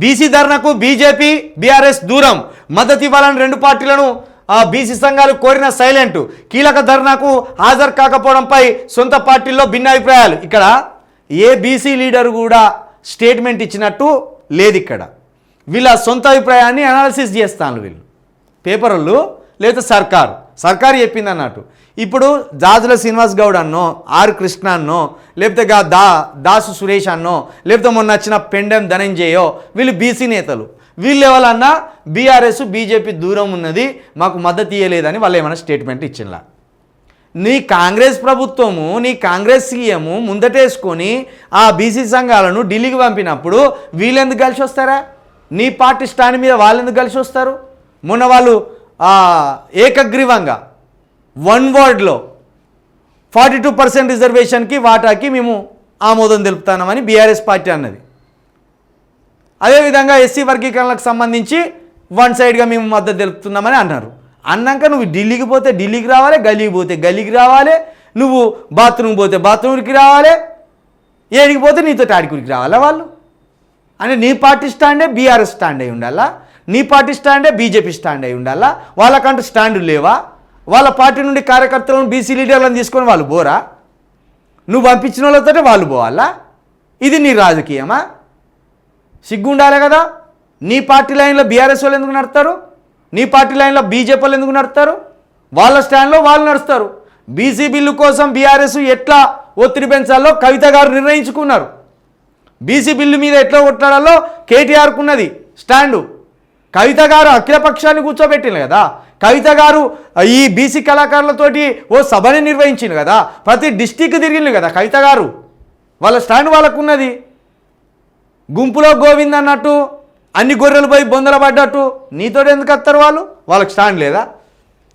BC ధర్నకు BJP BRS దూరం. మద్దతు ఇవ్వాలని రెండు పార్టీలను బీసీ సంఘాలు కోరిన సైలెంట్. కీలక ధర్నాకు హాజరు కాకపోవడంపై సొంత పార్టీల్లో భిన్నాభిప్రాయాలు. ఇక్కడ ఏ బీసీ లీడర్ కూడా స్టేట్మెంట్ ఇచ్చినట్టు లేదు ఇక్కడ వీళ్ళ సొంత అభిప్రాయాన్ని అనాలిసిస్ చేస్తాను వీళ్ళు. పేపర్లు లేదా సర్కార్. సర్కారు చెప్పింది అన్నట్టు. ఇప్పుడు జాజుల శ్రీనివాస్ గౌడ్ అన్నో ఆర్ కృష్ణ అన్నో లేకపోతే గా దా దాసు సురేష్ అన్నో లేకపోతే మొన్న వచ్చిన పెండెం ధనంజయో వీళ్ళు బీసీ నేతలు. వీళ్ళు ఎవరన్నా బీఆర్ఎస్ బీజేపీ దూరం ఉన్నది మాకు మద్దతు ఇయ్యలేదని వాళ్ళు ఏమైనా స్టేట్మెంట్ ఇచ్చినలా నీ కాంగ్రెస్ ప్రభుత్వము నీ కాంగ్రెస్ సీఎము ముందటేసుకొని ఆ బీసీ సంఘాలను ఢిల్లీకి పంపినప్పుడు వీళ్ళెందుకు కలిసి వస్తారా నీ పార్టీ స్టాండ్ మీద వాళ్ళెందుకు కలిసి వస్తారు మొన్న వాళ్ళు ఏకగ్రీవంగా వన్ వర్డ్లో ఫార్టీ టూ పర్సెంట్ రిజర్వేషన్కి వాటాకి మేము ఆమోదం తెలుపుతామని బీఆర్ఎస్ పార్టీ అన్నది. అదేవిధంగా ఎస్సీ వర్గీకరణలకు సంబంధించి వన్ సైడ్గా మేము మద్దతు తెలుపుతున్నామని అన్నారు. అన్నాక నువ్వు ఢిల్లీకి పోతే ఢిల్లీకి రావాలి గల్లీకి పోతే గల్లీకి రావాలి నువ్వు బాత్రూమ్ పోతే బాత్రూమ్కి రావాలి ఏడికి పోతే నీతో ఆడికుడికి రావాలా వాళ్ళు? అంటే నీ పార్టీ స్టాండే బీఆర్ఎస్ స్టాండ్ అయి ఉండాలా? నీ పార్టీ స్టాండే బీజేపీ స్టాండ్ అయి ఉండాలా? వాళ్ళకంటూ స్టాండ్ లేవా? వాళ్ళ పార్టీ నుండి కార్యకర్తలను బీసీ లీడర్లను తీసుకొని వాళ్ళు పోరా నువ్వు పంపించిన వాళ్ళతో వాళ్ళు పోవాలా ఇది నీ రాజకీయమా? సిగ్గు ఉండాలి కదా? నీ పార్టీ లైన్లో బీఆర్ఎస్ వాళ్ళు ఎందుకు నడుస్తారు? నీ పార్టీ లైన్లో బీజేపీ వాళ్ళు ఎందుకు నడుస్తారు? వాళ్ళ స్టాండ్లో వాళ్ళు నడుస్తారు. బీసీ బిల్లు కోసం బీఆర్ఎస్ ఎట్లా ఒత్తిడి పెంచాలో కవిత గారు నిర్ణయించుకున్నారు. బీసీ బిల్లు మీద ఎట్లా కొట్లాడాలో కేటీఆర్కున్నది స్టాండు. కవిత గారు అఖిలపక్షాన్ని కూర్చోబెట్టింది కదా. కవిత గారు ఈ బీసీ కళాకారులతోటి ఓ సభని నిర్వహించింది కదా. ప్రతి డిస్టిక్ తిరిగింది కదా కవిత గారు. వాళ్ళ స్టాండ్ వాళ్ళకున్నది. గుంపులో గోవింద్ అన్నట్టు అన్ని గొర్రెలు పోయి బొందల పడ్డట్టు. నీతో ఎందుకు వస్తారు వాళ్ళు? వాళ్ళకి స్టాండ్ లేదా?